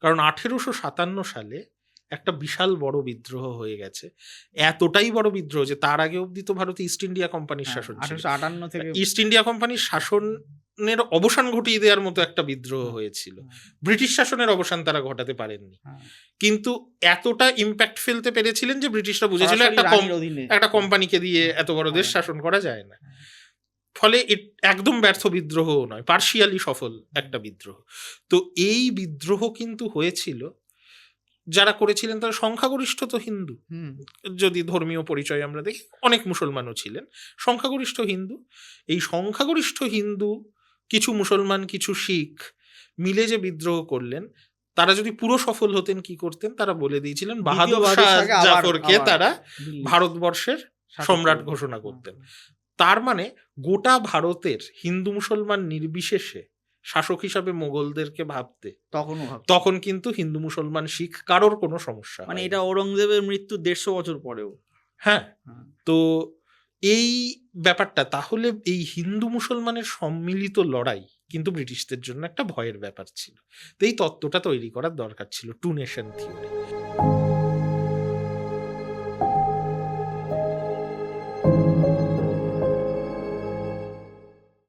কারণ আঠেরোশো সাতান্ন সালে একটা বিশাল বড় বিদ্রোহ হয়ে গেছে। এতটাই বড় বিদ্রোহ যে তার আগে অবধি তো ভারতে ইস্ট ইন্ডিয়া কোম্পানির শাসন আটান্ন থেকে ইস্ট ইন্ডিয়া কোম্পানির শাসনের অবসান ঘটিয়ে দেওয়ার মতো একটা বিদ্রোহ হয়েছিল। ব্রিটিশ শাসনের অবসান তারা ঘটাতে পারেননি। হ্যাঁ। কিন্তু এতটা ইম্প্যাক্ট ফেলতে পেরেছিলেন যে ব্রিটিশরা বুঝেছিল একটা। একটা কোম্পানিকে দিয়ে এত বড় দেশ হ্যাঁ। শাসন করা যায় না। ফলে একদম ব্যর্থ বিদ্রোহ নয় পার্শিয়ালি সফল একটা বিদ্রোহ। তো এই বিদ্রোহ কিন্তু হয়েছিল যারা করেছিলেন তারা সংখ্যাগরিষ্ঠ তো হিন্দু যদি ধর্মীয় পরিচয় আমরা দেখি অনেক মুসলমানও ছিলেন সংখ্যাগরিষ্ঠ হিন্দু। এই সংখ্যাগরিষ্ঠ হিন্দু কিছু মুসলমান কিছু শিখ মিলে যে বিদ্রোহ করলেন তারা যদি পুরো সফল হতেন কি করতেন? তারা বলে দিয়েছিলেন বাহাদুর শাহ জাফরকে তারা ভারতবর্ষের সম্রাট ঘোষণা করতেন। তার মানে গোটা ভারতের হিন্দু মুসলমান নির্বিশেষে শাসক হিসাবে মোগলদেরকে ভাবতে তখনও ভাব তখন কিন্তু হিন্দু মুসলমান শিখ কারোর কোনো সমস্যা মানে এটা ঔরঙ্গজেবের মৃত্যু দেড়শো বছর পরেও। হ্যাঁ হ্যাঁ। তো এই ব্যাপারটা তাহলে এই হিন্দু মুসলমানের সম্মিলিত লড়াই কিন্তু ব্রিটিশদের জন্য একটা ভয়ের ব্যাপার ছিল। তো এই তত্ত্বটা তৈরি করার দরকার ছিল টু নেশন থিওরি।